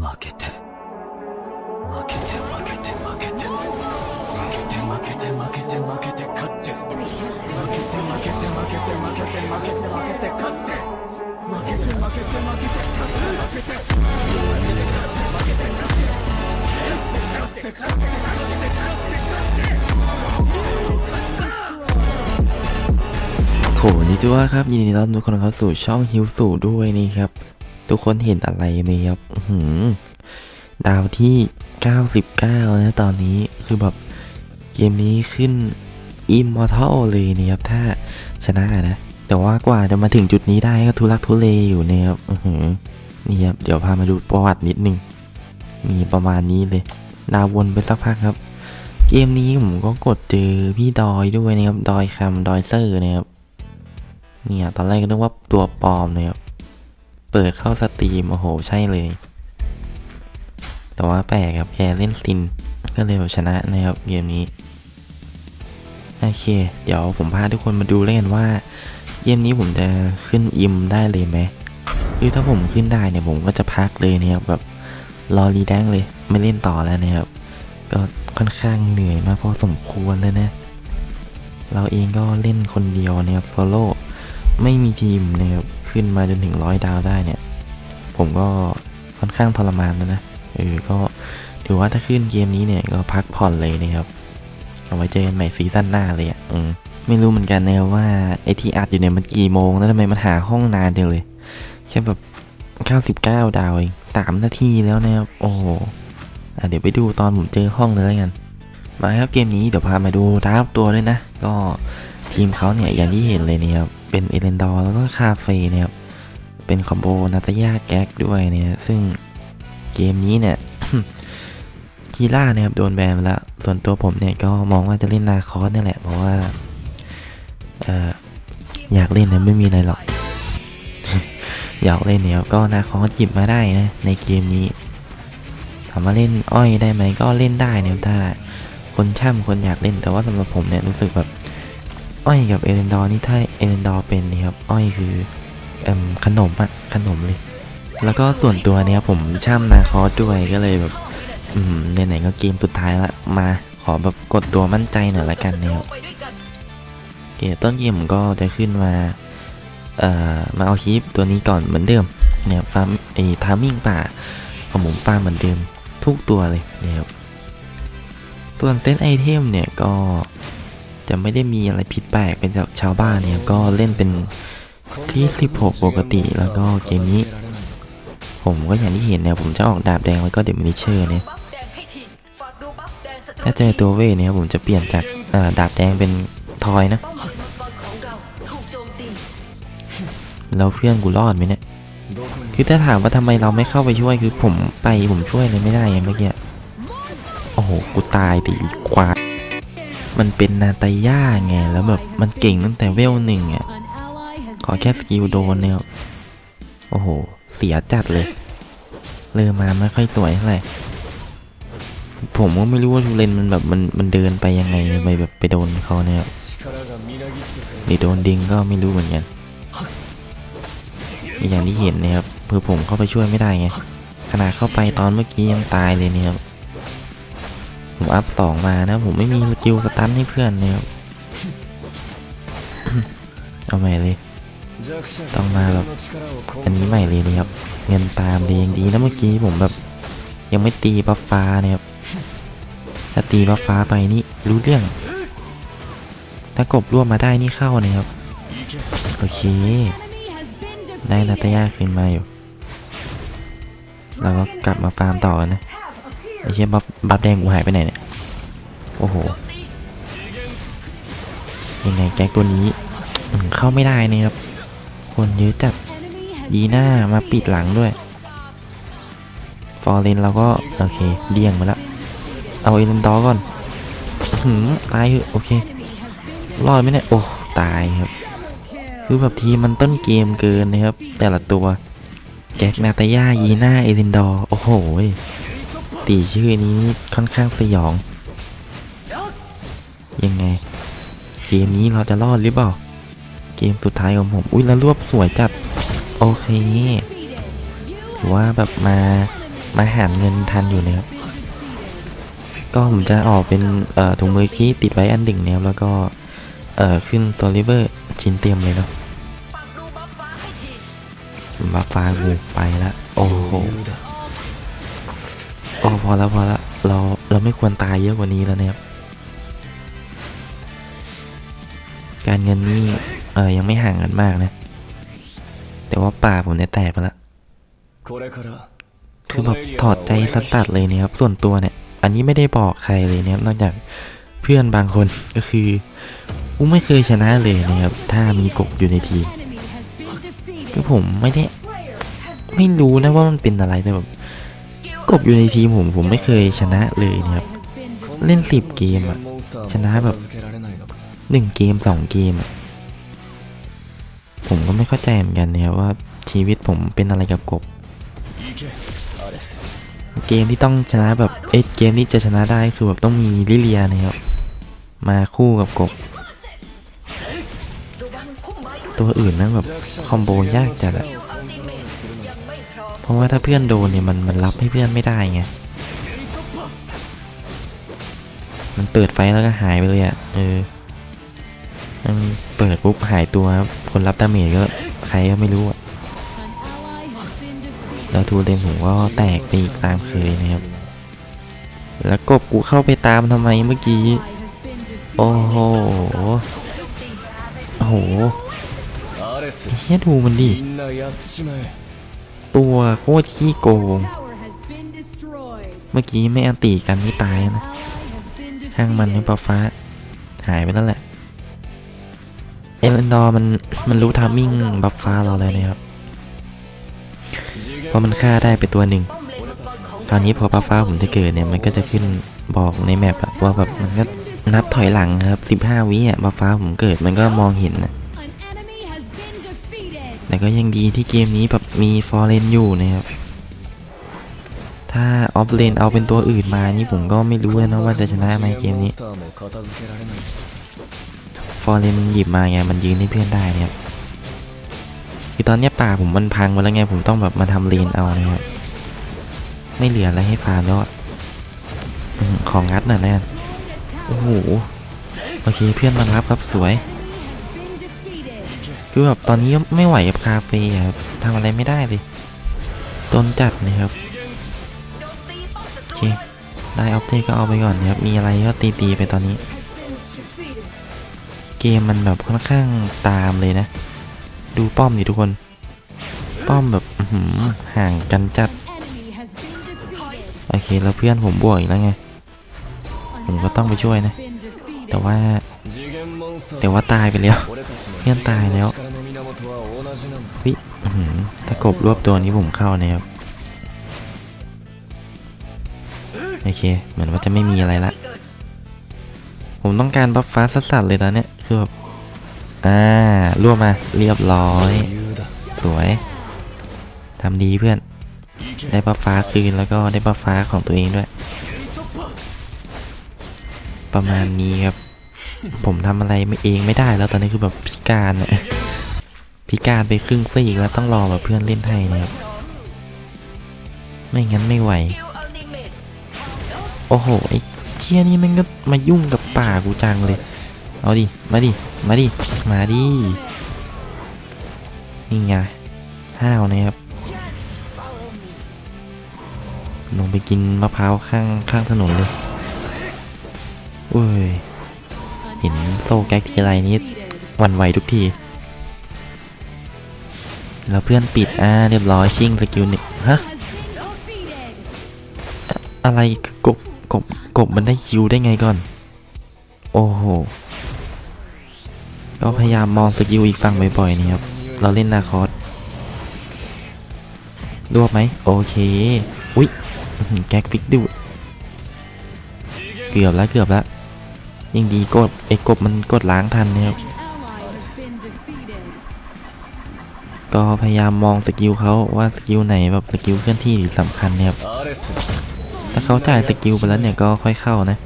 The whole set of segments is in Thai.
負けて負けて負けて負けて負けて負けて負けて負けて勝って負けて負けて負けて負けて負けて負けて勝って負けて負けて負けて勝って負けて負けて勝って負けて勝って勝って勝って勝って โถนี่จ้วครับยินดีต้อนรับทุกคนเข้าสู่ช่องฮิวสู่ด้วยนี่ครับ ทุกคนเห็นอะไรไหมครับหือดาวที่ 99 นะตอนนี้คือแบบเกมนี้ขึ้น Immortal เลยนี่ครับ ถ้าชนะนะ แต่ว่ากว่าจะมาถึงจุดนี้ได้ก็ทุลักทุเลอยู่เนะครับอือหือนี่ครับ เดี๋ยวพามาดูประวัตินิดนึงนี่ประมาณนี้เลย ดาววนไปสักพักครับ เกมนี้ผมก็กดเจอพี่ดอยด้วยนะครับ ดอยคำดอยเซอร์นะครับเนี่ยตอนแรกก็นึกว่าตัวปลอมเลยครับ เปิดเข้าสตรีม โอ้โห ใช่เลย แต่ว่าแปลกครับแกเล่นซิน ก็เลยแบบชนะนะครับเกมนี้ โอเค เดี๋ยวผมพาทุกคนมาดูเล่นว่า เกมนี้ผมจะขึ้นอิมได้เลยไหมคือถ้าผมขึ้นได้เนี่ยผมก็จะพักเลยนี่ยครับแบบรอรีแดงเลยไม่เล่นต่อแล้วนะครับ ก็ค่อนข้างเหนื่อยมากพอสมควรเลยนะ เราเองก็เล่นคนเดียวเนี่ยโซโล่ไม่มีทีมนะครับ ขึ้นมาจนถึงร้อยดาวได้เนี่ย ผมก็ค่อนข้างทรมานแล้วนะเออก็ถือว่าถ้าขึ้นเกมนี้เนี่ยก็พักผ่อนเลยนะครับเอาไว้เจอกันใหม่ซีซั่นหน้าเลยอะอืมไม่รู้เหมือนกันนะครับว่าไอที่อัดอยู่เนี่ยมันกี่โมงแล้วทำไมมันหาห้องนานจังเลยแค่แบบ 99 ดาวเองสามนาทีแล้วนะครับโอ้โหอะเดี๋ยวไปดูตอนผมเจอห้องเลยแล้วกัน มาครับเกมนี้เดี๋ยวพามาดูดราฟตัวด้วยนะ ก็ ทีมเขาเนี่ยอย่างที่เห็นเลยเนี่ยครับ เป็นเอเลนดอร์แล้วก็คาเฟ่เนี่ยครับ เป็นคอมโบนาตายาแก๊กด้วยเนี่ยซึ่งเกมนี้เนี่ยคีล่าเนี่ยครับโดนแบนไปแล้วส่วนตัวผมเนี่ยก็มองว่าจะเล่นนาคอสเนี่ยแหละ เพราะว่าเอออยากเล่นนะไม่มีอะไรหรอก อยากเล่นเนี่ยก็นาคอสจิบมาได้นะในเกมนี้ถามว่าเล่นอ้อยได้ไหมก็เล่นได้เนี่ยถ้าคนช่ำคนอยากเล่นแต่ว่าสำหรับผมเนี่ยรู้สึกแบบ อ้อยกับเอเลนดอร์นี่ถ้าเอเลนดอร์เป็นนี่ครับอ้อยคืออขนมอะขนมเลย แล้วก็ส่วนตัวเนี่ยครับผมช่ำนาคอสด้วยก็เลยแบบอืมไหนๆก็เกมสุดท้ายละมาขอแบบกดตัวมั่นใจหน่อยละกันเนี่ยครับเกมต้นเกมผมก็จะขึ้นมาเอ่อมาเอาคลิปตัวนี้ก่อนเหมือนเดิมเนี่ยฟาร์มไอ้ทามิ่งป่าของผมฟาร์มเหมือนเดิมทุกตัวเลยเนี่ยครับส่วนเซตไอเทมเนี่ยก็ จะไม่ได้มีอะไรผิดแปลกเป็นจากชาวบ้านเนี่ยก็เล่นเป็นที่16ปกติแล้วก็เกมนี้ ผมก็อย่างที่เห็นเนี่ยผมจะออกดาบแดงแล้วก็เดมินิเชอร์เนี่ยถ้าเจอตัวเวทเนี่ยผมจะเปลี่ยนจากาดาบแดงเป็นทอยนะ แล้วเพื่อนกูรอดไหมเนี่ยคือถ้าถามว่าทำไมเราไม่เข้าไปช่วยคือผมไปผมช่วยเลยไม่ได้ไงเมื่อกี้โอ้โหกูตายดิอีกควาย มันเป็นนาตาย่าไง แล้วแบบมันเก่งตั้งแต่เวลหนึ่งอะ ขอแค่สกิลโดนเนี่ยโอ้โห เสียจัดเลย เริ่มมาไม่ค่อยสวยเท่าไหร่ ผมก็ไม่รู้ว่าทุเรนมันแบบมันมันเดินไปยังไงไปแบบไปโดนเขาเนี่ยหรือโดนดิงก็ไม่รู้เหมือนกันอย่างที่เห็นเนี่ยครับเพื่อผมเข้าไปช่วยไม่ได้ไงขนาดเข้าไปตอนเมื่อกี้ยังตายเลยเนี่ยครับ ผมอัพสองมานะ ผมไม่มีสกิลสตันให้เพื่อนเนี่ยครับเอาใหม่เลย ต้องมาแบบ อันนี้ใหม่เลยนะครับ เงินตามเลยยังดีนะเมื่อกี้ผมแบบ ยังไม่ตีบัฟฟ้าเนี่ยครับ ถ้าตีบัฟฟ้าไปนี่รู้เรื่อง ถ้ากบร่วมมาได้นี่เข้านะครับ โอเค ได้นาตยาคืนมาอยู่แล้วก็กลับมาฟาร์มต่อนะ ไอเชี่ยบัฟบัฟแดงกูหายไปไหนเนี่ย โอ้โห ยังไงแก๊กตัวนี้เข้าไม่ได้เนี่ยครับ คนเยอะจัดดีหน้ามาปิดหลังด้วย ฟอร์เรนเราก็ โอเคเดี่ยงมาแล้วเอาเอเลนดอก่อนหืมตายเหอะโอเค รอดไหมเนี่ย โอ้ ตายครับ คือแบบทีมันต้นเกมเกินนะครับ แต่ละตัวแจ็คนาตาย่ายีหน่าเอลินดอ โอ้โห สี่ชื่อนี้ค่อนข้างสยอง ยังไง เกมนี้เราจะรอดหรือเปล่า เกมสุดท้ายของผม อุ้ยแล้วรวบสวยจัด โอเคถือว่าแบบมา มาหาเงินทันอยู่นะครับ ก็ผมจะออกเป็นถุงมือคี้ติดไว้อันหนึ่งแล้วแล้วก็เอ่อขึ้นโซลิเวอร์ชิ้นเตรียมเลยเนาะบัฟฟ้ากูไปละ โอ้โห โอ้พอแล้วพอแล้วเราเราไม่ควรตายเยอะกว่านี้แล้วนะครับ การเงินนี่เออยังไม่ห่างกันมากนะ แต่ว่าป่าผมเนี่ยแตกไปละคือแบบถอดใจสตัดเลยเนะครับ ส่วนตัวเนี่ย อันนี้ไม่ได้บอกใครเลยนะครับนอกจากเพื่อนบางคนก็คือกูไม่เคยชนะเลยนะครับ ถ้ามีกบอยู่ในทีมคืผมไม่ได้ไม่รู้นะว่ามันเป็นอะไรแต่แบบ กบอยู่ในทีมผมผมไม่เคยชนะเลยนะครับ เล่นสิบเกมอะชนะแบบหนึ่งเกมสองเกมอะผมก็ไม่เข้าใจเหมือนกันนะครับว่าชีวิตผมเป็นอะไรกับกบ เกมที่ต้องชนะแบบเอ็ดเกมที่จะชนะได้คือแบบต้องมีลิเลียนะครับ มาคู่กับกบ ตัวอื่นนะแบบคอมโบยากจัดอะ เพราะว่าถ้าเพื่อนโดนเนี่ยมันมันรับให้เพื่อนไม่ได้ไง มันเปิดไฟแล้วก็หายไปเลยอะ่ะ เออ มันเปิดปุ๊บหายตัวคนรับดาเมจก็ใครก็ไม่รู้อะเราทูเต็มหูก็แตกไปอีกตามเคยนะครับ แล้วกบกูเข้าไปตามทำไมเมื่อกี้ โอ้โห โอ้โหเฮีดูมันดิ ตัวโคตรขี้โกง เมื่อกี้ไม่อันตีกันนี่ตายนะช่างมันใน defeated. ปฟ้าหายไปแล้วแหละ เอเลนดอร์มันมันรู้ทามมิ่งบัฟฟ้าเราเลยนะครับพราะมันฆ่าได้ไปตัวหนึ่งตอนนี้พอบัฟฟ้าผมจะเกิดเนี่ยมันก็จะขึ้นบอกในแมปว่าแบบมันก็นับถอยหลังครับ 15 วิอะบัฟฟ้าผมเกิดมันก็มองเห็นนะ แต่ก็ยังดีที่เกมนี้แบบมีฟอร์เรนอยู่นะครับ ถ้าออฟเลนเอาเป็นตัวอื่นมานี่ผมก็ไม่รู้นะว่าจะชนะไหมเกมนี้ ฟอร์เรนหยิบมาไงมันยืนให้เพื่อนได้นะครับคือตอนนี้ป่าผมมันพังหมดแล้วไงผมต้องแบบมาทำเลนเอานะครับ ไม่เหลืออะไรให้ฟาร์มแล้วของงัดหน่อยแน่โอ้โห โอเคเพื่อนมารับครับสวย คือแบบตอนนี้ไม่ไหวกับคาเฟ่ครับทำอะไรไม่ได้เลยจนจัดนะครับโอเคได้ออฟเจก็เอาไปก่อนนะครับ มีอะไรก็ตีๆไปตอนนี้ เกมมันแบบค่อนข้างตามเลยนะ ดูป้อมดิทุกคน ป้อมแบบห่างกันจัด โอเคแล้วเพื่อนผมบวกแล้วไง ผมก็ต้องไปช่วยนะ แต่ว่า แต่ว่าตายไปแล้ว เพื่อนตายแล้ววิถ้ากบรวบตัวนี้ผมเข้านะครับ โอเค เหมือนว่าจะไม่มีอะไรละ ผมต้องการบัฟฟ้าสัตว์เลยตอนนี้คือแบบอ่ารวบมาเรียบร้อย สวยทำดีเพื่อน ได้บัฟฟ้าคืนแล้วก็ได้บัฟฟ้าของตัวเองด้วย ประมาณนี้ครับ ผมทำอะไรไม่เองไม่ได้แล้วตอนนี้คือแบบพิการอะพิการไปครึ่งซีกแล้วต้องรอแบบเพื่อนเล่นให้นะครับไม่งั้นไม่ไหว โอ้โหไอ้เชี่ยนี่มันก็มายุ่งกับป่ากูจังเลย เอาดิ มาดิ มาดิ มาดิ นี่ไงห้าวนะครับ ลงไปกินมะพร้าวข้างข้างถนนเลยเว้ย เห็นโซ่แก๊กทีไรนี้วันไหวทุกที แล้วเพื่อนปิดอ่าเรียบร้อยชิงสกิลหนึ่งฮะ อะไรกบกบกบมันได้คิวได้ไงก่อน โอ้โห ก็พยายามมองสกิลอีกฝั่งบ่อยๆนี่ครับ เราเล่นนาคอสรวบไหม โอเค อุ๊ยแก๊กฟิกดู เกือบแล้วเกือบแล้ว ยิ่งดีกดไอ้กบมันกดล้างทันนะครับก็พยายามมองสกิลเขาว่าสกิลไหนแบบสกิลเคลื่อนที่สำคัญนะครับถ้าเขาจ่ายสกิลไปแล้วเนี่ยก็ค่อยเข้านะ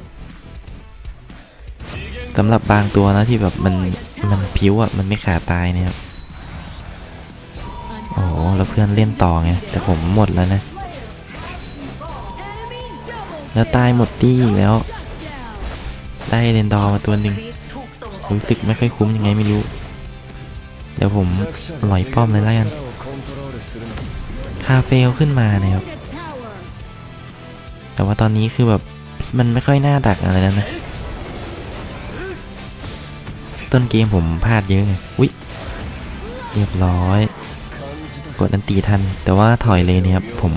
สำหรับบางตัวนะที่แบบมันมันพิ้วอะมันไม่ขาดตายนะครับโอ้โหแล้วเพื่อนเล่นต่อไงแต่ผมหมดแล้วนะ แล้วตายหมดตี้แล้ว ได้เรนดอร์มาตัวหนึ่งรู้สึกไม่ค่อยคุ้มยังไงไม่รู้ เดี๋ยวผมหลอยป้อมเลยแล้วกัน คาเฟลขึ้นมานะครับ แต่ว่าตอนนี้คือแบบมันไม่ค่อยน่าดักอะไรแล้วนะ ต้นเกมผมพลาดเยอะไงอุ๊ยเรียบร้อย กดอันตีทัน แต่ว่าถอยเลยเนี่ยครับผม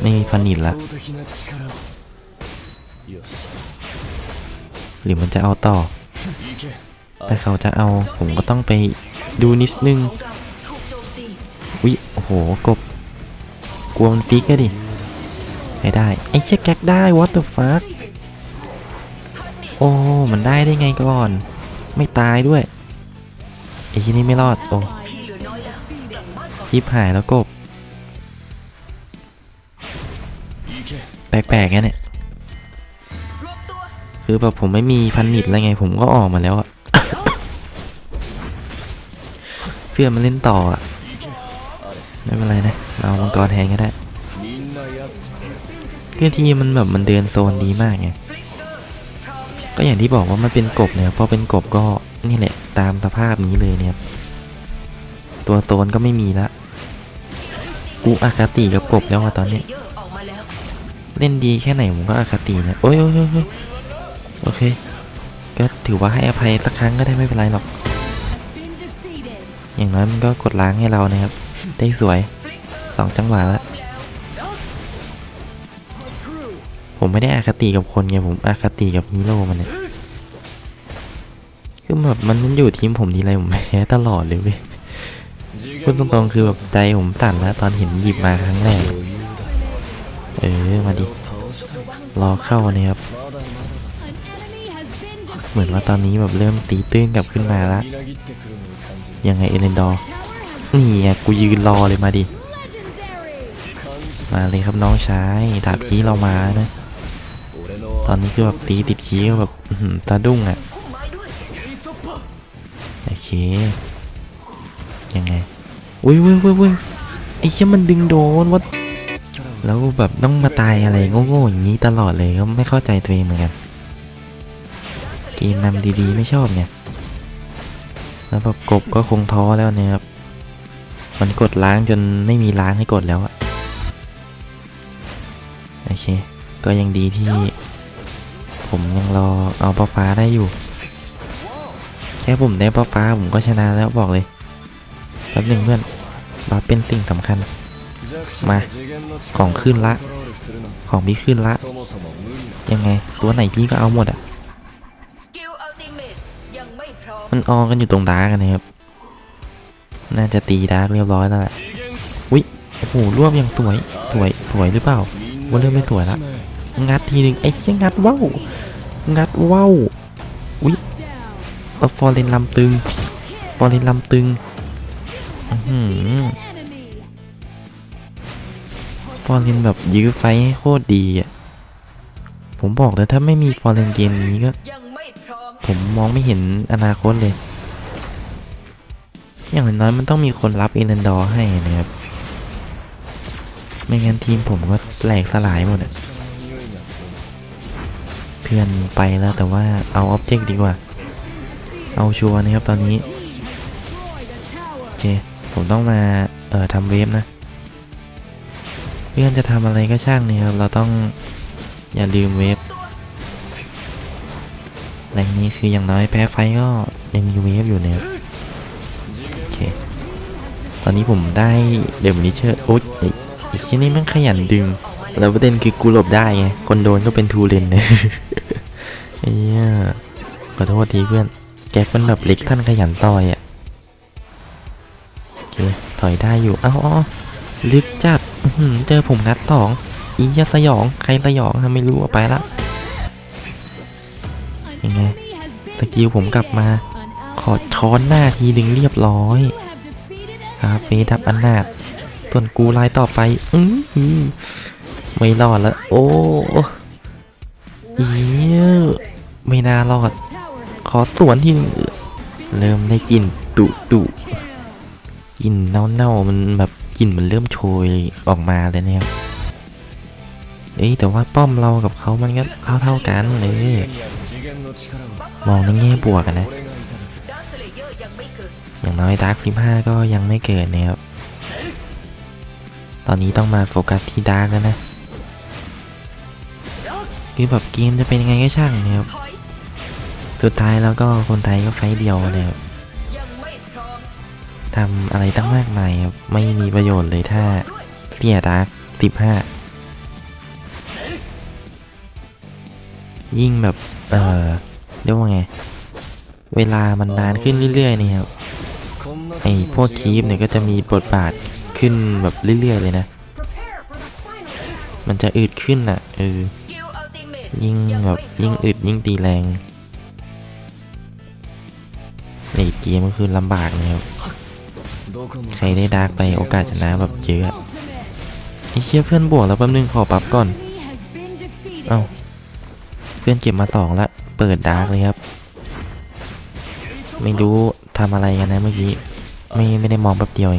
ไม่มีฟันนิดละ รือมันจะเอาต่อ แต่เขาจะเอาผมก็ต้องไปดูนิดนึงองเราถูกโจมตีวิโอ้โหกบกลัวมันฟิกอะดิไม่ได้ ไอ้เชี่ยแก๊กได้ what the fuck โอ้ มันได้ได้ไงก่อน ไม่ตายด้วย ไอ้ที่นี่ไม่รอด โอ้ยิบหายแล้วกบ แปลกๆนเนี่ย คือแบบผมไม่มีพันนิดอะไรไง ผมก็ออกมาแล้วอะเพื่อมาเล่นต่ออะไม่เป็นไรนะเรามังกรแทนก็ได้เพื่อนที่มันแบบมันเดินโซนดีมากไงก็อย่างที่บอกว่ามันเป็นกบเนี่ยพอเป็นกบก็นี่แหละ ตามสภาพนี้เลยเนี่ย ตัวโซนก็ไม่มีละกูอาคาติกับกบแล้วอะตอนนี้เยเล่นดีแค่ไหนผมก็อาคาตินะโอ้ยโอ้ยโอ้ย โอเค ก็ถือว่าให้อภัยสักครั้งก็ได้ไม่เป็นไรหรอก อย่างน้อยมันก็กดล้างให้เรานะครับ ได้สวยสองจังหวะแล้วแล้ว ผมไม่ได้อาคติกับคนไงผมอาคติกับฮีโร่มันเนี่ยคือแบบมันมันอยู่ทีมผมทีไรผมแพ้ตลอดเลยเว้ยพูดตรงๆคือแบบใจผมสั่นแล้วตอนเห็นหยิบมาครั้งแรก เออ มาดิ รอเข้านะครับ เหมือนว่าตอนนี้แบบเริ่มตีตื้นกลับขึ้นมาละยังไงเอเลนดอร์นี่ไงกูยืนรอเลยมาดิ มาเลยครับน้องชายดาบขี้เรามานะ ตอนนี้คือแบบตีติดขี้ก็แบบตาดุ้งอะ่ะ โอเค ยังไงอุ้ยอุ้ยอุ้ยอุ้ยไอ้เชี่ยมันดึงโดนวะแล้วแบบต้องมาตายอะไรโง่ๆอย่างนี้ตลอดเลยก็ไม่เข้าใจตัวเองเหมือนกัน เกมนำดีๆ ไม่ชอบเนี่ยแล้วแบบกบก็คงท้อแล้วเนี่ยครับ มันกดล้างจนไม่มีล้างให้กดแล้วอะโอเค ก็ยังดีที่ ผมยังรอเอาป้าฟ้าได้อยู่ แค่ผมได้ป้าฟ้าผมก็ชนะแล้วบอกเลยแป๊บหนึ่งเพื่อนบัฟเป็นสิ่งสำคัญ มา ของขึ้นละ ของพี่ขึ้นละ ยังไง ตัวไหนพี่ก็เอาหมดอะ มันออกันอยู่ตรงดาร์กันนะครับ น่าจะตีดาร์กเรียบร้อยแล้วแหละวิโอ้โหรวบอย่างสวยสวยสวยหรือเปล่าว่าเริ่มไม่สวยละงัดทีหนึ่งไอ้เชี่ยงัดว้าวงัดว้าววิ Down. เอาฟอร์เรนลำตึงฟอร์เรนลำตึงอื้อหือ Enemy. ฟอร์เรนแบบยื้อไฟให้โคตรดีอะผมบอกเลยถ้าไม่มีฟอร์เรนเกมนี้ก็ ผมมองไม่เห็นอนาคตเลย อย่างน้อยมันต้องมีคนรับเอเลนดอร์ให้นะครับ ไม่งั้นทีมผมก็แหลกสลายหมดอะเพื่อนไปแล้วแต่ว่าเอาออบเจกต์ดีกว่า เอาชัวร์นะครับตอนนี้ โอเค ผมต้องมา เอ่อทำเวฟนะ เพื่อนจะทำอะไรก็ช่างนี่ครับ เราต้องอย่าลืมเวฟ แรงนี้คืออย่างน้อยแพ้ไฟก็ยังมีเวฟอยู่เนี่ยโอเค ตอนนี้ผมได้เดมนิเชอร์โอ๊ยไอ้ชิ้นนี้มันขยันดึง แล้วประเด็นคือกูหลบได้ไง คนโดนก็เป็นทูเลนเลยไอ้เหี้ยขอโทษทีเพื่อน แก๊กมันแบบเล็กท่านขยันต่อยอะโอเค ถอยได้อยู่ เอ้าอ๋อลึกจัดเจอผมงัดสองอีจะสยอง ใครสยองฮะไม่รู้อะไปละ ไงสกิลผมกลับมา ขอช้อนหน้าทีหนึ่งเรียบร้อยครับเฟ่ดับอันนาถส่วนกูไล่ต่อไป อืมไม่รอดแล้ว โอ้เยไม่น่ารอด ขอสวนที่เริ่มได้กลิ่นตุตุกลิ่นเน่าๆมันแบบกลิ่นมันเริ่มโชยออกมาเลยเนี่ยเอ้แต่ว่าป้อมเรากับเขามันก็เท่าเท่ากันเลย มองในแง่บวกกันนะ อย่างน้อยดาร์คฟิล์มห้าก็ยังไม่เกิดนะครับ ตอนนี้ต้องมาโฟกัสที่ดาร์กแล้วนะ คือแบบเกมจะเป็นยังไงก็ช่างนะครับ สุดท้ายแล้วก็คนไทยก็ไฟเดียวนะครับทำอะไรตั้งมากมายครับ ไม่มีประโยชน์เลยถ้าเลียดาร์กสิบห้ายิ่งแบบ เออเรียกว่าไง เวลามันนานขึ้นเรื่อยๆนี่ครับไอ้พวกทีมเนี่ยก็จะมีบทบาทขึ้นแบบเรื่อยๆเลยนะ มันจะอึดขึ้นอะเออยิ่งแบบยิ่งอึดยิ่งตีแรงในเกมก็คือลำบากนะครับใครได้ดาร์กไปโอกาสชนะแบบเยอะไอ้เชี่ยเพื่อนบวกแล้วแป๊บนึงขอปั๊บก่อน เอา้า เพื่อนเก็บมาสองละเปิดดาร์กเลยครับ ไม่รู้ทำอะไรกันนะเมื่อกี้ไม่ไม่ได้มองแป๊บเดียว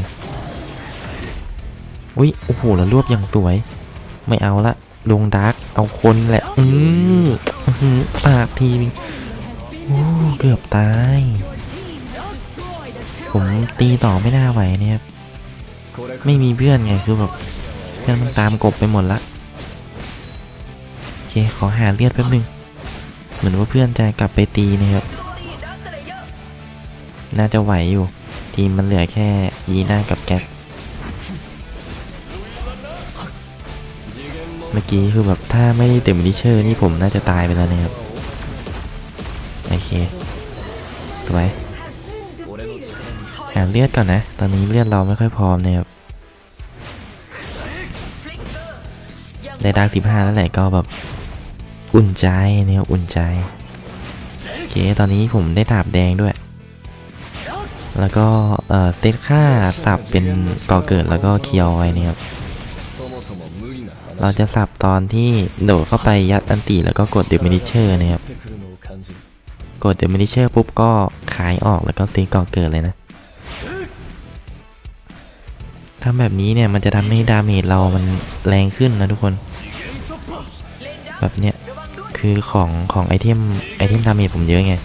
อุ้ยโอ้โหแล้วรวบอย่างสวย ไม่เอาละดวงดาร์กเอาคนแหละ อืมปากทีเกือบตาย ผมตีต่อไม่น่าไหวเนี่ยครับไม่มีเพื่อนไงคือแบบเพื่อนมันตามกบไปหมดละ เค ขอหาเลือดแป๊บนึง เหมือนว่าเพื่อนจะกลับไปตีนะครับ น่าจะไหวอยู่ ทีมมันเหลือแค่ยีน่ากับแก๊ปเมื่อกี้คือแบบถ้าไม่เต็มดิเชอร์นี่ผมน่าจะตายไปแล้วนะครับ โอเคสวไหาเลือดก่อนนะ ตอนนี้เลือดเราไม่ค่อยพร้อมนะครับได้ดาร์กสิบห้าแล้วแหละก็แบบ อุ่นใจนะครับอุ่นใจโอเคตอนนี้ผมได้ดาบแดงด้วย แล้วก็เซตค่าสับเป็นก่อเกิดแล้วก็เคียวไว้นะครับเราจะสับตอนที่โดดเข้าไปยัดอันตีแล้วก็กดเดมินิเชอร์นะครับกดเดมินิเชอร์ปุ๊บก็ขายออกแล้วก็ซื้ก่อเกิดเลยนะทำแบบนี้เนี่ยมันจะทำให้ดาเมจเรามันแรงขึ้นนะทุกคน แบบเนี้ย คือของของไอเทมไอเทมดาเมจผมเยอะไง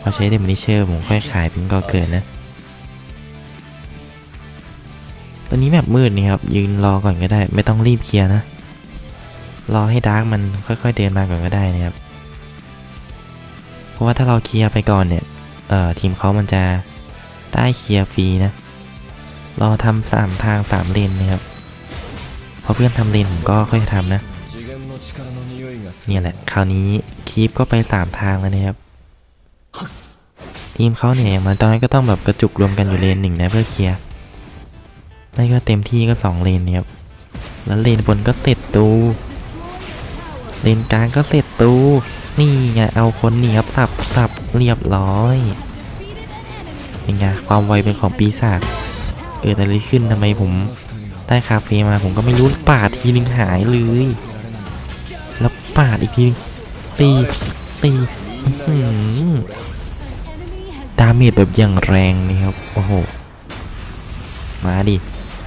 พอใช้เดมินิเชอร์ผมค่อยขายเป็นก่อเกิดนะ ตอนนี้แบบมืดนี่ครับ ยืนรอก่อนก็ได้ ไม่ต้องรีบเคลียร์นะ รอให้ดาร์กมันค่อยๆเดินมาก่อนก็ได้นะครับ เพราะว่าถ้าเราเคลียร์ไปก่อนเนี่ย เอ่อทีมเขามันจะได้เคลียร์ฟรีนะ รอทำสามทางสามเลนนะครับพอเพื่อนทำเลนผมก็ค่อยทำนะ เนี่ยแหละ คราวนี้คีปก็ไปสามทางแล้วนะครับ ทีมเขาเนี่ยอย่างน้ตอนนี้ก็ต้องแบบกระจุกรวมกันอยู่เลนหนึ่งนะเพื่อเคลียร์ ไม่ก็เต็มที่ก็สองเลนเนี่ยครับ แล้วเลนบนก็เสร็จตู เลนกลางก็เสร็จตู นี่ไงเอาคนหนีครับสับสับเรียบร้อยเป็นไงความไวเป็นของปีศาจ เกิดอะไรขึ้นทำไมผมได้คาเฟ่มาผมก็ไม่รู้ป่าทีนึงหายเลย ปาดอีกทีนึงตีตีอื้อหือดาเมจแบบอย่างแรงนี่ครับ โอ้โห มาดิ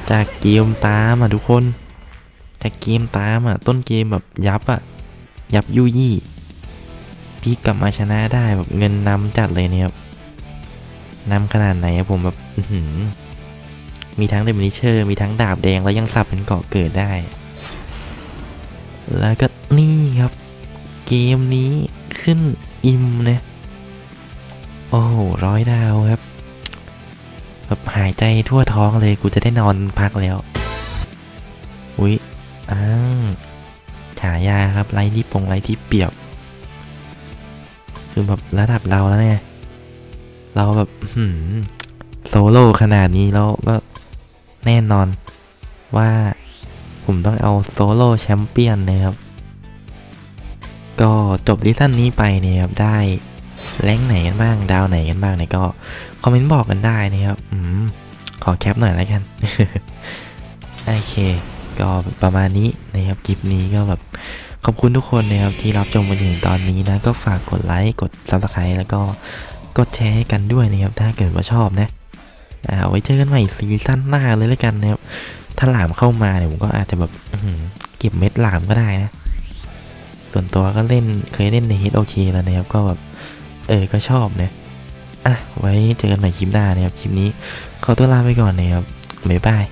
จากเกมตามอะทุกคน จากเกมตามอะ ต้นเกมแบบยับอะ ยับยุยี่พี่กลับมาชนะได้แบบเงินนำจัดเลยเนี่ยครับนำขนาดไหนอะผมแบบอื้อหือมีทั้งเดมิเชอร์ มีทั้งดาบแดงแล้วยังสับเป็นเกาะเกิดได้ แล้วก็นี่ครับ เกมนี้ขึ้นอิมนะ โอ้โหร้อยดาวครับแบบหายใจทั่วท้องเลยกูจะได้นอนพักแล้ว อุ๊ยอ้างฉายาครับไรที่ปงไรที่เปรียบ คือแบบระดับเราแล้วเนี่ยเราแบบโซโล่ขนาดนี้แล้วก็แน่นอนว่า ผมต้องเอาโซโล่แชมเปี้ยนนะครับ ก็จบซีซั่นนี้ไปเนี่ยครับได้แรงไหนกันบ้าง ดาวไหนกันบ้างเนี่ยก็คอมเมนต์บอกกันได้นะครับอืมขอแคปหน่อยแล้วกัน โอเค ก็ประมาณนี้นะครับคลิปนี้ก็แบบขอบคุณทุกคนนะครับที่รับชมมาจนถึงตอนนี้นะ ก็ฝากกดไลค์กด subscribe แล้วก็กดแชร์ให้กันด้วยนะครับ ถ้าเกิดว่าชอบนะ อ่าไว้เจอกันใหม่ซีซั่นหน้าเลยแล้วกันนะครับ ถ้าหลามเข้ามาเนี่ยผมก็อาจจะแบบเก็บเม็ดหลามก็ได้นะ ส่วนตัวก็เล่นเคยเล่นในฮิตโอเคแล้วนะครับ ก็แบบ เออก็ชอบนะอะไว้เจอกันใหม่คลิปหน้านะครับ คลิปนี้ขอตัวลาไปก่อนนะครับบ๊ายบาย